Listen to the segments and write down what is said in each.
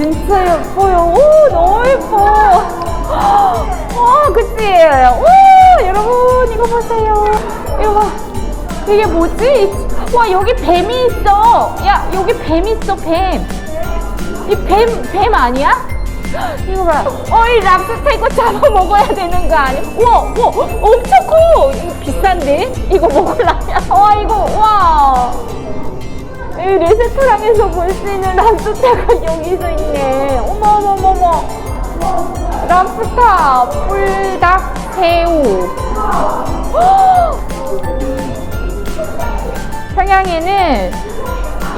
진짜 예뻐요. 오, 너무 예뻐. 와, 그치? 오, 여러분, 이거 보세요. 이거 봐. 이게 뭐지? 와, 여기 뱀이 있어. 야, 여기 뱀 있어, 뱀. 이 뱀, 뱀 아니야? 이거 봐. 어, 이 랍스터 이거 잡아 먹어야 되는 거 아니야? 우와, 우와, 엄청 커. 이거 비싼데? 이거 먹으 이 레스토랑에서 볼 수 있는 랍스타가 여기서 있네. 어머, 어머, 어머, 어머. 랍스타, 뿔닭, 새우. 평양에는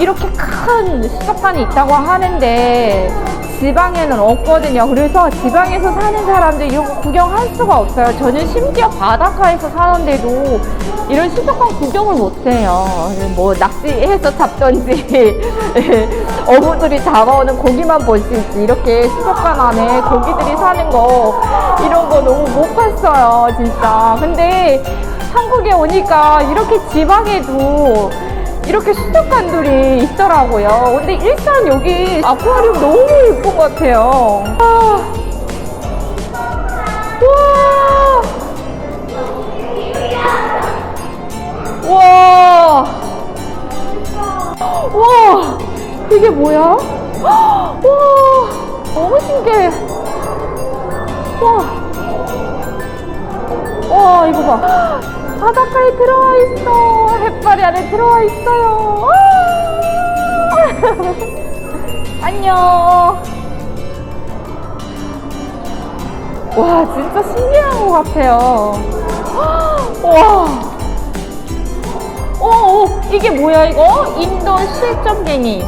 이렇게 큰 수족관이 있다고 하는데 지방에는 없거든요. 그래서 지방에서 사는 사람들 이런 거 구경할 수가 없어요. 저는 심지어 바닷가에서 사는데도 이런 수족관 구경을 못해요. 뭐 낚시해서 잡던지 어부들이 잡아오는 고기만 볼 수 있지. 이렇게 수족관 안에 고기들이 사는 거 이런 거 너무 못 봤어요. 진짜. 근데 한국에 오니까 이렇게 지방에도 이렇게 수족관들이 있더라고요. 근데 일단 여기 아쿠아리움 너무 예쁜 것 같아요. 아. 와. 와. 와. 이게 뭐야? 와. 너무 신기해. 와. 와 이거 봐 바닷가에 들어와 있어. 햇살이 안에 들어와 있어요. 아! 안녕. 와 진짜 신기한 것 같아요. 와. 오, 오, 이게 뭐야 이거? 인도 실점갱이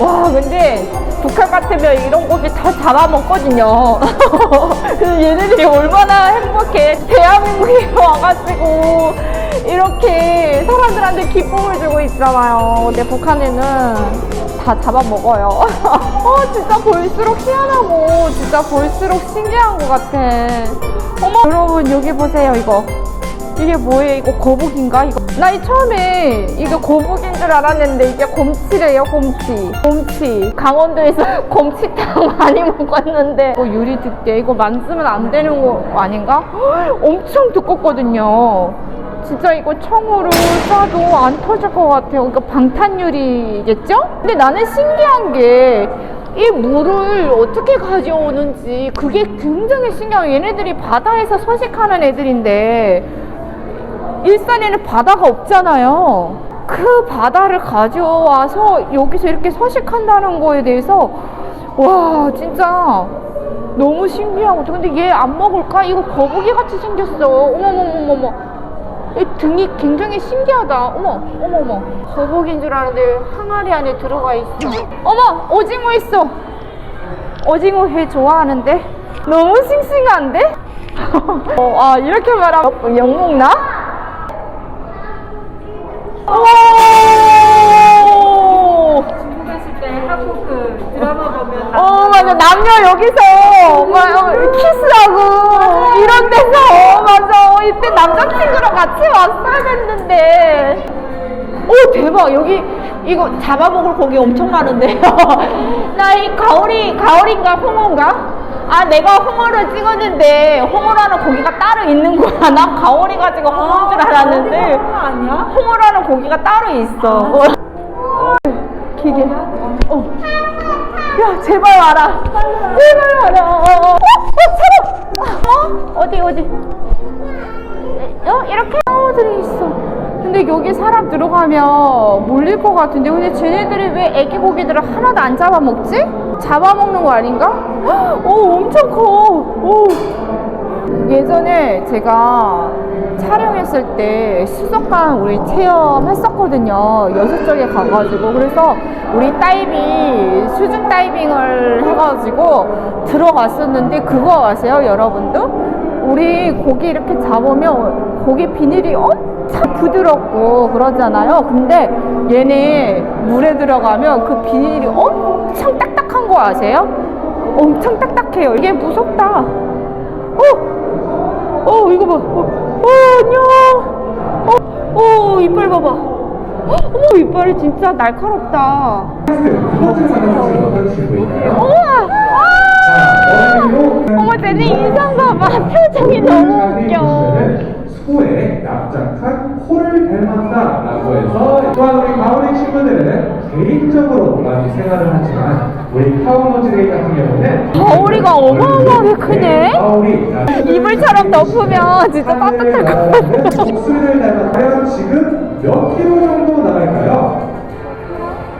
와 근데 북한 같으면 이런 고기 다 잡아먹거든요. 그래서 얘네들이 얼마나 행복해. 대한민국에 와가지고 이렇게 사람들한테 기쁨을 주고 있잖아요. 근데 북한에는 다 잡아먹어요. 어 진짜 볼수록 희한하고 진짜 볼수록 신기한 것 같아. 어머 여러분 여기 보세요 이거 이게 뭐예요? 이거 거북인가? 이거 나 이 처음에 이거 거북인 줄 알았는데 이게 곰치래요 곰치 곰치 강원도에서 곰치탕 많이 먹었는데 이거 유리 득대 이거 만지면 안 되는 거 아닌가? 헉, 엄청 두껍거든요 진짜 이거 청으로 쏴도 안 터질 것 같아요 그러니까 방탄유리겠죠? 근데 나는 신기한 게이 물을 어떻게 가져오는지 그게 굉장히 신기해요 얘네들이 바다에서 서식하는 애들인데 일산에는 바다가 없잖아요. 그 바다를 가져와서 여기서 이렇게 서식한다는 거에 대해서 와 진짜 너무 신기하고 근데 얘 안 먹을까? 이거 거북이 같이 생겼어. 어머머머머머. 이 등이 굉장히 신기하다. 어머 어머머. 거북인 줄 알았는데 항아리 안에 들어가 있어. 어머 오징어 있어. 오징어 회 좋아하는데 너무 싱싱한데? 어, 아 이렇게 말하면 영먹나? 오! 중국했을 때 한국 그 드라마 보면 어 맞아. 남녀 여기서 막 어, 키스하고 이런 데서 어, 맞아. 어, 이때 남자친구랑 같이 왔어야 됐는데. 오 대박. 여기 이거 잡아먹을 고기 엄청 많은데요. 나 이 가오리 가오리인가? 홍어인가 아 내가 홍어를 찍었는데 홍어라는 고기가 따로 있는 거야 난 가오리 가지고 홍어인 줄 알았는데 홍어 아니야? 홍어라는 고기가 따로 있어 어. 기계 어. 야 제발 와라 제발 와라 어, 어, 어, 사람 어? 어디 어디 어? 이렇게 사람들이 있어 근데 여기 사람 들어가면 몰릴 것 같은데 근데 쟤네들이 왜 애기 고기들을 하나도 안 잡아먹지? 잡아먹는 거 아닌가? 오 엄청 커 오. 예전에 제가 촬영했을 때 수족관 우리 체험했었거든요. 여수 쪽에 가가지고. 그래서 우리 다이빙, 수중 다이빙을 해가지고 들어갔었는데 그거 아세요, 여러분들? 우리 고기 이렇게 잡으면 고기 비닐이 엄청 부드럽고 그러잖아요. 근데 얘네 물에 들어가면 그 비닐이 엄청 딱딱한 거 아세요? 엄청 딱딱해요. 이게 무섭다. 어! 어 이거 봐. 어, 어 안녕. 어, 어 이빨 봐봐. 어, 어머 이빨이 진짜 날카롭다. 우와! 자, 머리로 어머, 쟤네 인상 봐봐. 표정이 너무 웃겨. 소의 납작한 코를 닮았다라고 해서 또한 우리 가오리 친구들은 개인적으로 많이 생활을 하지만 우리 카우모즈데이 같은 경우는 가오리가 어마어마하게 크네? 가오리 이불처럼 덮으면 진짜 따뜻할 것 같아. 목소리를 닮아 과연 지금 몇 킬로 정도 나갈까요?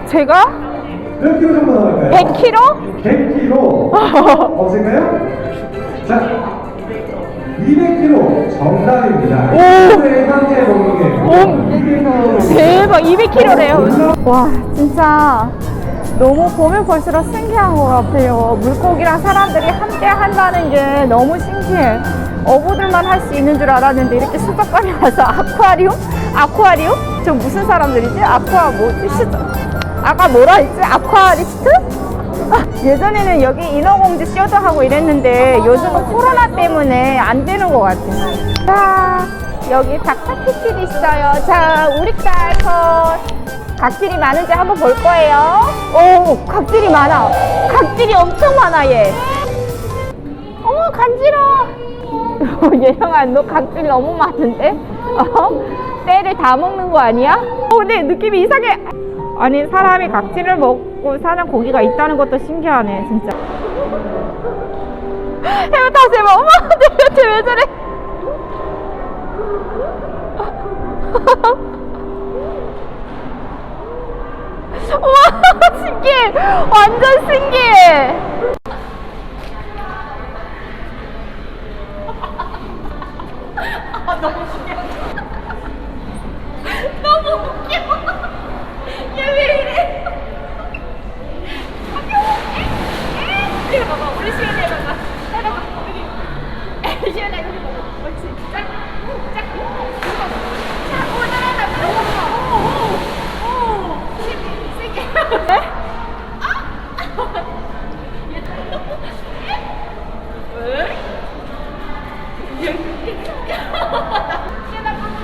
제가 몇 킬로 정도 나갈까요? 100kg? 100kg 없을까요? 자 200kg 정답입니다. 오늘의 현재 몸무게 200kg. 대박 200kg래요. 와 진짜 너무 보면 볼수록 신기한 것 같아요. 물고기랑 사람들이 함께 한다는 게 너무 신기해. 어부들만 할 수 있는 줄 알았는데 이렇게 수족관에 와서 아쿠아리움? 아쿠아리움? 저 무슨 사람들이지? 아쿠아 뭐지? 수족. 아까 뭐라 했지? 아쿠아리스트? 아, 예전에는 여기 인어공주 쇼도 하고 이랬는데 요즘은 코로나 때문에 안 되는 것 같아요. 자, 여기 닭타키길 있어요. 자, 우리 딸 컷. 각질이 많은지 한번 볼 거예요. 오, 각질이 많아. 각질이 엄청 많아, 얘. 어머, 간지러워. 예영아, 너 각질 너무 많은데? 어? 때를 다 먹는 거 아니야? 어, 근데 느낌이 이상해. 아니, 사람이 각질을 먹고 사는 고기가 있다는 것도 신기하네, 진짜. 해봐, 다시 해봐. 어머, 쟤왜 저래? 와, 신기해. 완전 신기해. 너무 웃겨. 얘 왜 이래? 이거 봐봐, 우리 시연이 해봐봐. 해봐봐, 여기. 시연아, 여기 봐봐. 옳지. 짝, 짝. 자, 오늘은 오, 오, 오.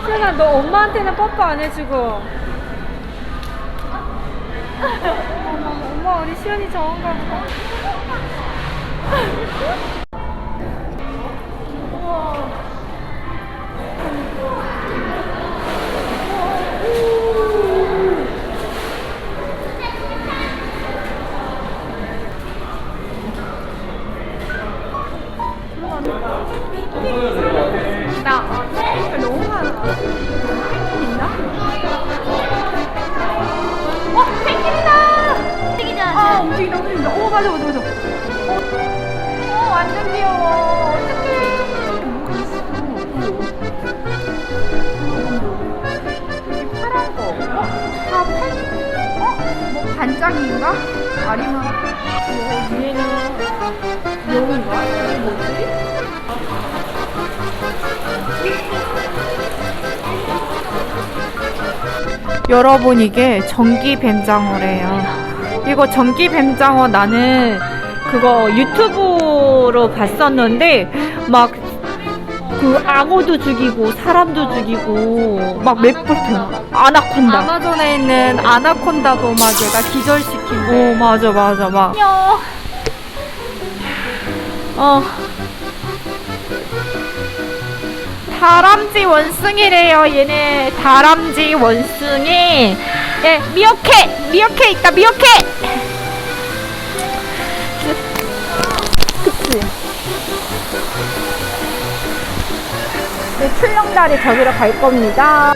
시연아 너 엄마한테는 뽀뽀 안 해주고 엄마 우리 시연이 저런가 보다 완전 귀여워. 어떡해. 파란 거. 어? 다 pen? 어? 뭐 반짝이인가? 아니면 어, 뒤에는 여우인가? 이게 뭐지? 여러분 이게 전기 뱀장어래요. 이거 전기 뱀장어 나는 그거 유튜브 로 봤었는데 막 그 악어도 죽이고 사람도 죽이고 막 맵부터 아나콘다. 아마존에 있는 아나콘다도 막 얘가 기절시킨대 오 맞아 맞아 막. 어. 다람쥐 원숭이래요 얘네. 다람쥐 원숭이. 예 미어캣 미어캣 있다 미어캣 출렁다리 저기로 갈 겁니다.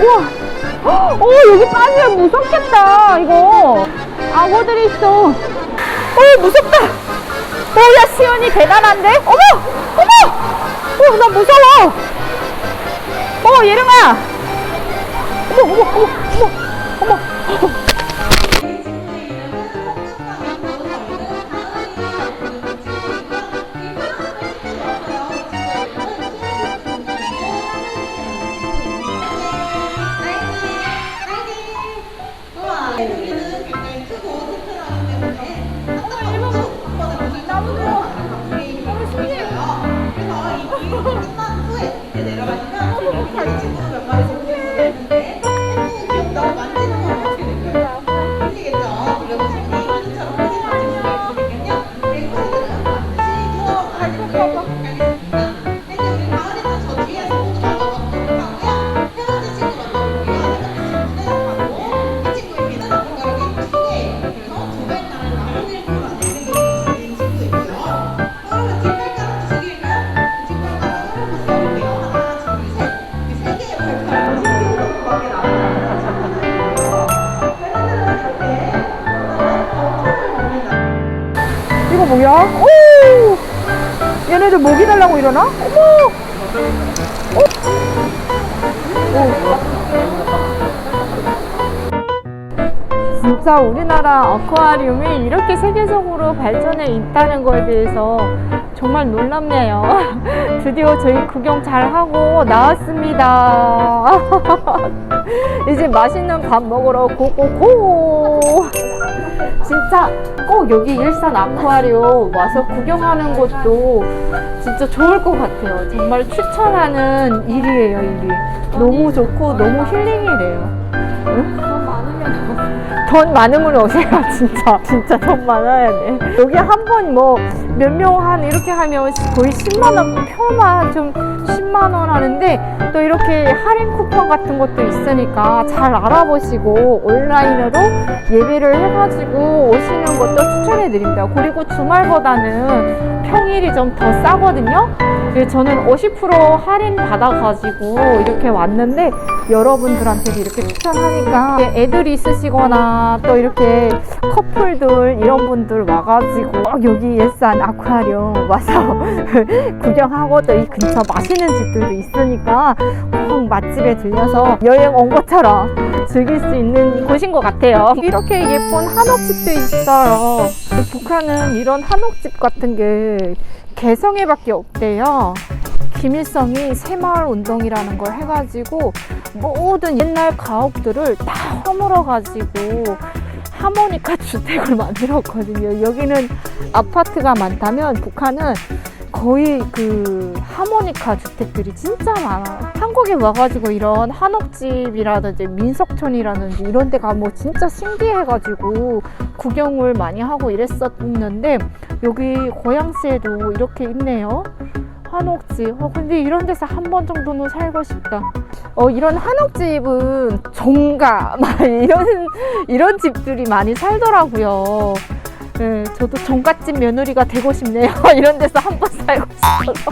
우와! 오 여기 빠지면 무섭겠다 이거. 악어들이 있어. 오 무섭다. 오야 시연이 대단한데? 어머! 어머! 어 나 무서워. 어머 예령아. 어머 어머 어머 어머 어머 뭐야? 오! 얘네들 먹이 달라고 이러나? 어머! 오. 진짜 우리나라 아쿠아리움이 이렇게 세계적으로 발전해 있다는 거에 대해서 정말 놀랍네요. 드디어 저희 구경 잘 하고 나왔습니다. 이제 맛있는 밥 먹으러 고고고! 진짜 꼭 여기 일산 아쿠아리움 와서 구경하는 것도 진짜 좋을 것 같아요. 정말 추천하는 일이에요, 일이. 너무 좋고 너무 힐링이래요. 돈 많으면 돈 많으면 오세요, 진짜. 진짜 돈 많아야 돼. 여기 한 번 뭐 몇 명 한 이렇게 하면 거의 10만원, 표만 좀 10만원 하는데 또 이렇게 할인 쿠폰 같은 것도 있으니까 잘 알아보시고 온라인으로 예배를 해가지고 오시는 것도 추천해 드립니다. 그리고 주말보다는 평일이 좀 더 싸거든요. 예, 저는 50% 할인 받아가지고 이렇게 왔는데 여러분들한테도 이렇게 추천하 니까 애들이 있으시거나 또 이렇게 커플들 이런 분들 와가지고 꼭 여기 일산 아쿠아리움 와서 구경하고 또 이 근처 맛있는 집들도 있으니까 꼭 맛집에 들려서 여행 온 것처럼 즐길 수 있는 곳인 것 같아요. 이렇게 예쁜 한옥집도 있어요. 북한은 이런 한옥집 같은 게 개성에밖에 없대요. 김일성이 새마을 운동이라는 걸 해가지고 모든 옛날 가옥들을 다 허물어가지고 하모니카 주택을 만들었거든요. 여기는 아파트가 많다면 북한은 거의 그 하모니카 주택들이 진짜 많아요. 한국에 와가지고 이런 한옥집이라든지 민석촌이라든지 이런 데 가면 뭐 진짜 신기해가지고 구경을 많이 하고 이랬었는데 여기 고양시에도 이렇게 있네요. 한옥집. 어, 근데 이런 데서 한 번 정도는 살고 싶다. 어, 이런 한옥집은 종가, 막 이런, 이런 집들이 많이 살더라고요. 네, 저도 종갓집 며느리가 되고 싶네요. 이런 데서 한 번 살고 싶어서.